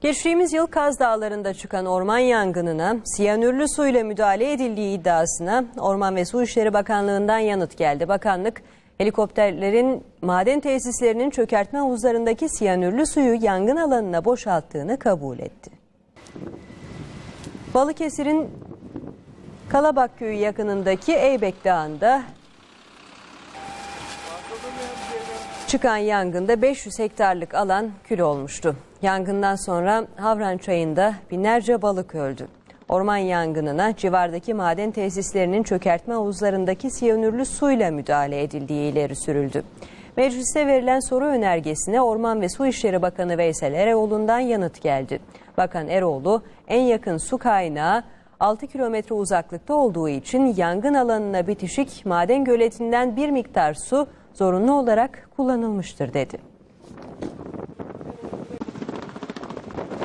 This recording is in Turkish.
Geçtiğimiz yıl Kaz Dağları'nda çıkan orman yangınına siyanürlü suyla müdahale edildiği iddiasına Orman ve Su İşleri Bakanlığı'ndan yanıt geldi. Bakanlık helikopterlerin maden tesislerinin çökertme havuzlarındaki siyanürlü suyu yangın alanına boşalttığını kabul etti. Balıkesir'in Kalabak Köyü yakınındaki Eybek Dağı'nda Çıkan yangında 500 hektarlık alan kül olmuştu. Yangından sonra Havran Çayı'nda binlerce balık öldü. Orman yangınına civardaki maden tesislerinin çökertme havuzlarındaki siyanürlü suyla müdahale edildiği ileri sürüldü. Mecliste verilen soru önergesine Orman ve Su İşleri Bakanı Veysel Eroğlu'ndan yanıt geldi. Bakan Eroğlu en yakın su kaynağı 6 kilometre uzaklıkta olduğu için yangın alanına bitişik maden göletinden bir miktar su zorunlu olarak kullanılmıştır dedi.